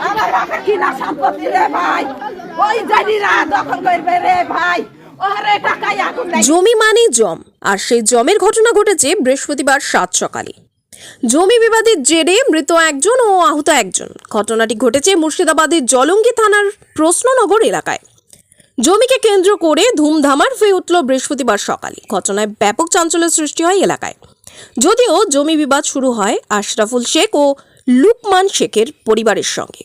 আমার কিনা সম্পত্তি রে ভাই? ওই দখল করবে রে ভাই। জমি মানেই জম, আর সেই জমের ঘটনা ঘটেছে বৃহস্পতিবার সাত সকালে। জমি বিবাদের জেরে মৃত একজন ও আহত একজন। ঘটনাটি ঘটেছে মুর্শিদাবাদের জলঙ্গি থানার প্রশ্ননগর এলাকায়। জমিকে কেন্দ্র করে ধুমধামার হয়ে উঠল বৃহস্পতিবার সকালে। ঘটনায় ব্যাপক চাঞ্চল্যের সৃষ্টি হয় এলাকায়। যদিও জমি বিবাদ শুরু হয় আশরাফুল শেখ ও লুকমান শেখের পরিবারের সঙ্গে।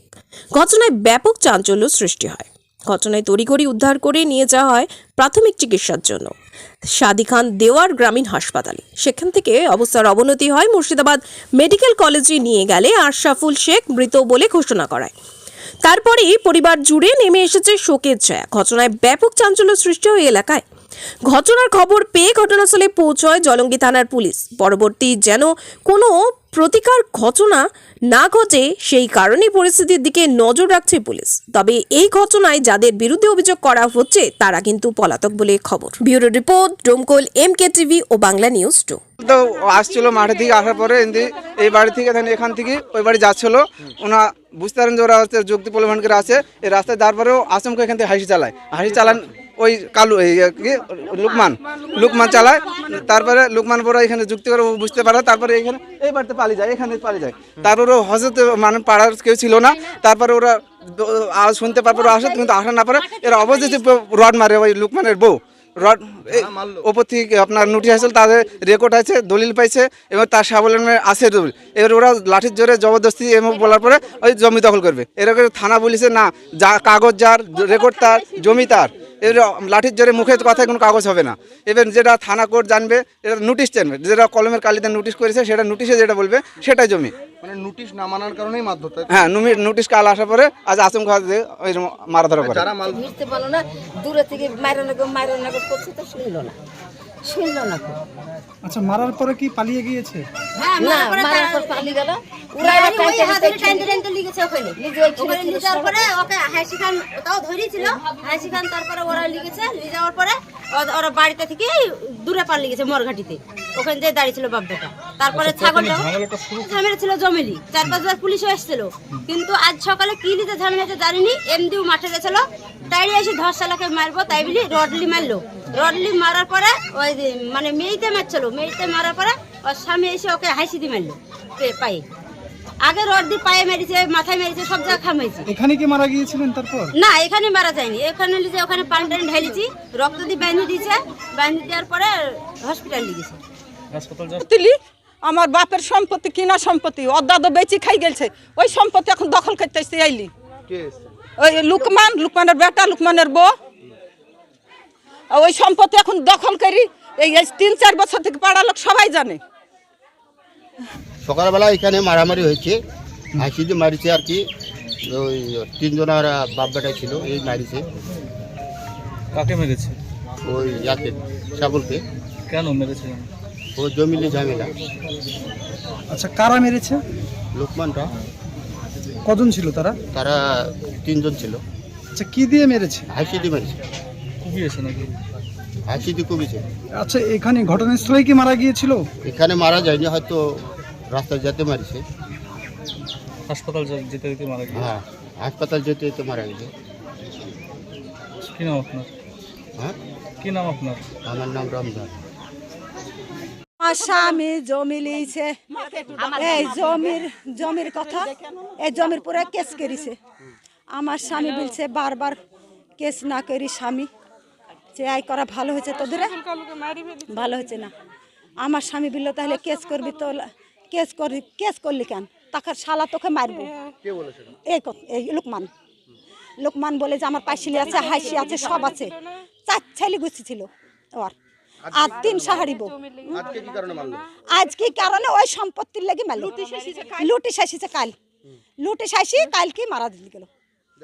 ঘটনায় ব্যাপক চাঞ্চল্য সৃষ্টি হয়। ঘটনায় তড়িঘড়ি উদ্ধার করে নিয়ে যাওয়া হয় প্রাথমিক চিকিৎসার জন্য। সাদি খান দেওয়ার গ্রামীণ হাসপাতালে। সেখান থেকে অবস্থার অবনতি হয় মুর্শিদাবাদ মেডিকেল কলেজে নিয়ে গেলে আশরাফুল শেখ মৃত বলে ঘোষণা করায়। তারপরেই পরিবার জুড়ে নেমে এসেছে শোকের ছায়া। ঘটনায় ব্যাপক চাঞ্চল্য সৃষ্টি হয় এলাকায়। ঘটনার খবর পেয়ে ঘটনাস্থলে পৌঁছয় জলঙ্গি থানার পুলিশ। পরবর্তী যেন কোনো প্রতিকার ঘটনা না ঘটে, সেই কারণেই পরিস্থিতির দিকে নজর রাখছে পুলিশ। তবে এই ঘটনায় যাদের বিরুদ্ধে অভিযোগ করা হচ্ছে, তারা কিন্তু পলাতক বলে খবর। Bureau report, Domkol M K TV ও বাংলা নিউজ টু। তো আসছিল মাঠে থেকে, আসার পরে এই বাড়ি থেকে, এখান থেকে ওই বাড়ি যাচ্ছিল। ওনা বুঝতে পারেন যে ওরা হচ্ছে যুক্তি পরিবহন করে আছে। এই রাস্তায়, তারপরেও আসমকে এখান থেকে হাসি চালায়। হাসি চালান ওই কালু লুকমান। লুকমান চালায়। তারপরে লুকমান পরে এখানে যুক্তি করে বুঝতে পারে। তারপরে এখানে এই বাড়িতে পালিয়ে যায়, এখানে পালিয়ে যায়। তারপরে হজরত মানে পাড়ার কেউ ছিল না। তারপরে ওরা শুনতে পারপর আসে, কিন্তু আসা না পারে এরা অবশেষে রড মারে ওই লুকমানের বউ। রড ওপর থেকে আপনার নোটিশ আসল তাদের রেকর্ড আছে, দলিল পাইছে, এবং তার সাবলম্বনে আছে দলিল। এবার ওরা লাঠির জোরে জবরদস্তি এবং বলার পরে ওই জমি দখল করবে। এরকম থানা বলিছে, না, যা কাগজ যার রেকর্ড তার, জমি তার। এবার লাঠির জোরে মুখের কথায় কোনো কাগজ হবে না। এবার যেটা থানা কোর্ট জানবে এটা নোটিশ জানবে যেটা কলমের কালিতে নোটিশ করেছে সেটা নোটিশে যেটা বলবে সেটাই জমি। মানে নোটিশ না মানার কারণেই মারধর হ্যাঁ নোটিশ কাল আসার পরে আজ আসম খাওয়া দিয়ে ওই মারা ধরা করে। যারা মাল মিশতে পারল না দূরে থেকে করছে তো শুনলো না। শুনলো না আচ্ছা মারার পরে কি পালিয়ে গিয়েছে? না মারার পর পালিয়ে গেল। ওরা এবার টানতে টানতে নিজে ওইখানে ছিল। যাওয়ার পরে ওকে খান তাও ধরেছিল। হাসি খান তারপরে ওরা লিখেছে নিয়ে যাওয়ার পরে ওরা বাড়িতে থেকে দূরে পার লিখেছে মরঘাটিতে। ওখানে যে দাঁড়িয়ে ছিল বাপটা তারপরে ছাগলটা ঝামেলা ছিল জমেলি। চার পাঁচবার পুলিশও এসেছিল। কিন্তু আজ সকালে কি নিতে ঝামেলা হয়েছে জানিনি। এমনিও মাঠে গেছিল। তাই এসে ধরসালাকে মারবো তাই বলি রডলি মারলো। রডলি মারার পরে ওই মানে মেয়েতে মারছিল। মেয়েতে মারার পরে ওর স্বামী এসে ওকে হাসি দিয়ে মারলো পে- পায়ে। আগে রড দিয়ে পায়ে মেরেছে মাথায় মেরেছে সব জায়গায় খামাইছে। এখানে কি মারা গিয়েছিলেন তারপর? না এখানে মারা যায়নি। এখানে লিখে ওখানে পানি টানি ঢালিছি রক্ত দিয়ে বেঁধে দিয়েছে বেঁধে দেওয়ার পরে হসপিটাল নিয়ে গেছে। তুলি আমার বাপের সম্পত্তি কিনা সম্পত্তি অদাদো বেচি খাই গেছে ওই সম্পত্তি এখন দখল করতে এসে আইলি। ওই লুকমান লুকমানের বেটা লুকমানের বউ। আর ওই সম্পত্তি এখন দখল করি এই এই তিন চার বছর থেকে পাড়া লোক সবাই জানে। সকালবেলা এখানে মারামারি হয়েছে। হাসি দিয়ে মারিছে আর কি। ওই তিনজনের বাপ বেটা ছিল এই মারিছে। কাকে মেরেছে? ওই ইয়াকে সাবলকে কেন মেরেছে ও জমিলি ঝামেলা। আচ্ছা কারা মেরেছে? লোকমানটা। কজন ছিল তারা? তারা তিনজন ছিল। আচ্ছা কি দিয়ে মেরেছে? হাসি দিয়ে মারিছে। কুপিয়েছে নাকি? হাসি দিয়ে কমেছে আচ্ছা এখানে ঘটনাস্থলেই কি মারা গিয়েছিল? এখানে মারা যায়নি হয়তো রাস্তায় যেতে মারিছে। হাসপাতাল যেতে যেতে মারা গেছে? হ্যাঁ হাসপাতাল যেতে যেতে মারা গেছে। কি নাম আপনার? হ্যাঁ? কি নাম আপনার? আমার নাম রমজান। আমার স্বামী জমি লিয়েছে এই জমির জমির কথা এই জমির পুরো কেস করেছে। আমার স্বামী বলছে বারবার কেস না করি স্বামী। যে আই করা ভালো হয়েছে তোদের? ভালো হয়েছে না। আমার স্বামী বলল তাহলে কেস করবি তো কেস করি কেস করলি কেন? তাকে শালা তোকে মারবো। এই ক- এই লোকমান। লোকমান বলে যে আমার পাশিলি আছে হাসি আছে সব আছে। চার ছেলে গুছি ছিল ওর আর তিন সাহারি বউ। আজকে কারণে আজ কি কারণে ওই সম্পত্তির লেগে মারলো। লুটি শাসিছে কাল। লুটি শাসি কালকে মারা দিল গেল।